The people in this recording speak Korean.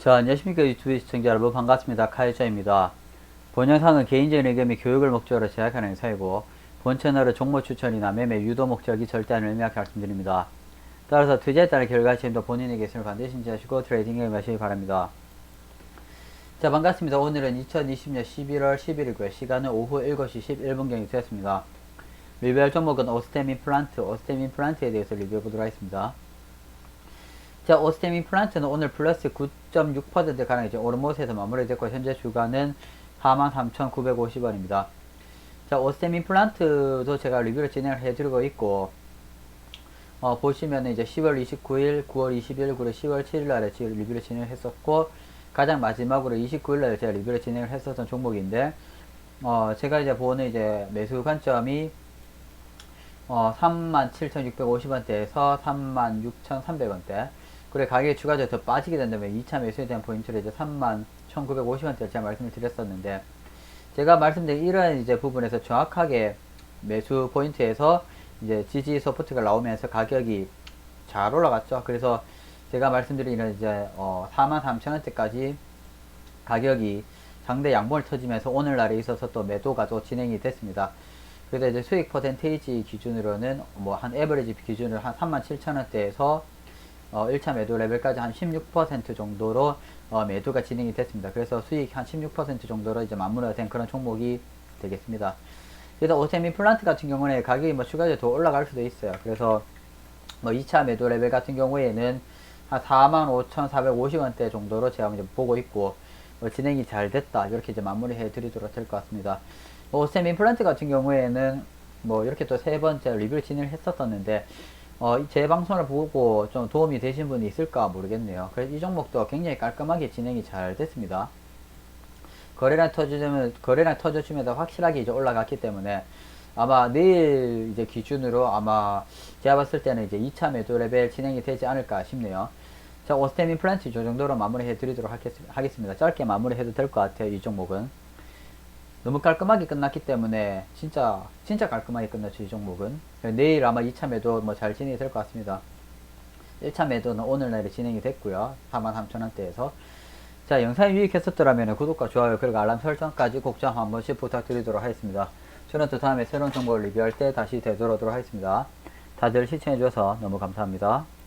자, 안녕하십니까 유튜브 시청자 여러분 반갑습니다. 카이저입니다. 본 영상은 개인적인 의견 및 교육을 목적으로 제작하는 행사이고 본 채널은 종목 추천이나 매매 유도 목적이 절대 아닌 의미하게 말씀드립니다. 따라서 투자에 따른 결과 책임도 본인에게 있음을 반드시 인지하시고 트레이딩에 임하시기 바랍니다. 자 반갑습니다. 오늘은 2020년 11월 11일고요. 시간은 오후 7시 11분경이 되었습니다. 리뷰할 종목은 오스템 임플란트, 오스템 임플란트에 대해서 리뷰해 보도록 하겠습니다. 자, 오스템 임플란트는 오늘 플러스 9.6% 가량 이제 오르모스에서 마무리됐고 현재 주가는 43,950원입니다. 자, 오스템 임플란트도 제가 리뷰를 진행을 해드리고 있고 어, 보시면 이제 10월 29일, 9월 20일, 그리고 10월 7일 날에 리뷰를 진행을 했었고 가장 마지막으로 29일 날에 제가 리뷰를 진행을 했었던 종목인데 어, 제가 이제 보는 이제 매수 관점이 어, 37,650원대에서 36,300원대. 그래, 가격이 추가적으로 더 빠지게 된다면 2차 매수에 대한 포인트를 이제 31,950원대를 제가 말씀을 드렸었는데, 제가 말씀드린 이런 이제 부분에서 정확하게 매수 포인트에서 이제 지지 서포트가 나오면서 가격이 잘 올라갔죠. 그래서 제가 말씀드린 이런 이제, 어, 43,000원대까지 가격이 상대 양봉을 터지면서 오늘날에 있어서 또 매도가 또 진행이 됐습니다. 그래서 이제 수익 퍼센테이지 기준으로는 뭐 한 에버리지 기준으로 한 37,000원대에서 어 1차 매도 레벨까지 한 16% 정도로 어 매도가 진행이 됐습니다. 그래서 수익 한 16% 정도로 이제 마무리가 된 그런 종목이 되겠습니다. 그래서 오세미 플란트 같은 경우는 가격이 뭐 추가적으로 더 올라갈 수도 있어요. 그래서 뭐 2차 매도 레벨 같은 경우에는 한 45,450원대 정도로 제가 이제 보고 있고 뭐 진행이 잘 됐다 이렇게 이제 마무리해 드리도록 될 것 같습니다. 오셈 임플란트 같은 경우에는 뭐 이렇게 또 세 번째 리뷰를 진행을 했었었는데 어, 제 방송을 보고 좀 도움이 되신 분이 있을까 모르겠네요. 그래서 이 종목도 굉장히 깔끔하게 진행이 잘 됐습니다. 거래량 터주면 거래량 터져주면서 확실하게 이제 올라갔기 때문에 아마 내일 이제 기준으로 아마 제가 봤을 때는 이제 2차 매도 레벨 진행이 되지 않을까 싶네요. 자, 오스템 임플란트 이 정도로 마무리해 드리도록 하겠습니다. 짧게 마무리해도 될 것 같아요. 이 종목은. 너무 깔끔하게 끝났기 때문에 진짜 진짜 깔끔하게 끝났죠 이 종목은. 내일 아마 2차 매도 뭐 잘 진행이 될 것 같습니다. 1차 매도는 오늘날에 진행이 됐고요. 43,000원대에서. 자 영상이 유익했었더라면 구독과 좋아요 그리고 알람 설정까지 꼭좀한 번씩 부탁드리도록 하겠습니다. 저는 또 다음에 새로운 정보를 리뷰할 때 다시 되돌아오도록 하겠습니다. 다들 시청해주셔서 너무 감사합니다